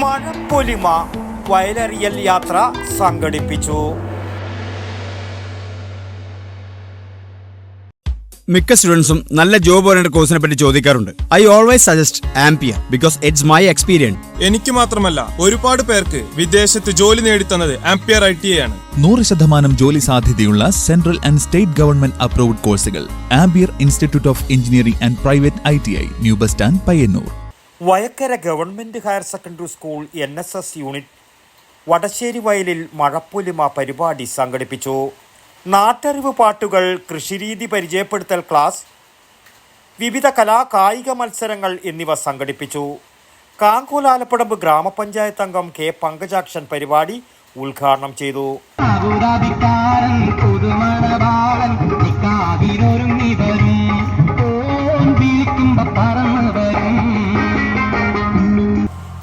മഴപ്പൊലിമ വയലറിയൽ യാത്ര സംഘടിപ്പിച്ചു. മിക്ക സ്റ്റുഡൻസും നല്ല ജോബ് ഓറിയന്റഡ് കോഴ്സിനെ പറ്റി ചോദിക്കാറുണ്ട്. I always suggest Ampere because it's my experience എനിക്ക് മാത്രമല്ല ഒരുപാട് പേർക്ക് വിദേശത്ത് ജോലി നേടിത്തന്നത് ആംപിയർ ഐ ടി ആണ്. നൂറ് ശതമാനം ജോലി സാധ്യതയുള്ള central and state government approved കോഴ്സുകൾ Ampere Institute of Engineering and private I T I new bus stand Payyannur Vayakkara government higher secondary school N S S unit Vadasseri വയലിൽ മഴപ്പൊലിമ പരിപാടി സംഘടിപ്പിച്ചു. നാട്ടറിവ് പാട്ടുകൾ കൃഷിരീതി പരിചയപ്പെടുത്തൽ ക്ലാസ് വിവിധ കലാ കായിക മത്സരങ്ങൾ എന്നിവ സംഘടിപ്പിച്ചു. കാങ്കോലാലപ്പടമ്പ് ഗ്രാമപഞ്ചായത്ത് അംഗം കെ പങ്കജാക്ഷൻ പരിപാടി ഉദ്ഘാടനം ചെയ്തു. അബുദാബിക്കാരൻ പുതുമണവാളൻ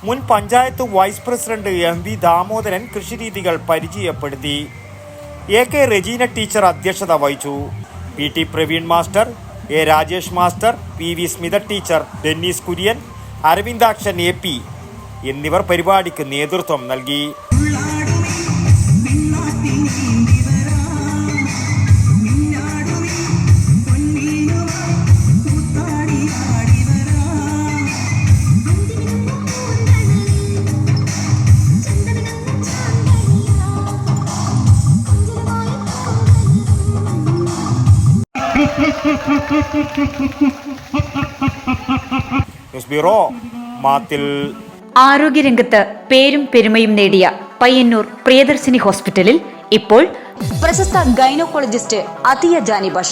മുൻ panchayat vice president M V Damodaran കൃഷിരീതികൾ പരിചയപ്പെടുത്തി. എ കെ റെജീന ടീച്ചർ അധ്യക്ഷത വഹിച്ചു. P T Praveen master A Rajesh master P V Smitha teacher Dennis Kurian Aravindakshan A P എന്നിവർ പരിപാടിക്ക് നേതൃത്വം നൽകി. ആരോഗ്യരംഗത്ത് പേരും പെരുമയും നേടിയ പയ്യന്നൂർ പ്രിയദർശിനി ഹോസ്പിറ്റലിൽ ഇപ്പോൾ പ്രശസ്ത ഗൈനക്കോളജിസ്റ്റ് അതിയ ജാനി ബഷ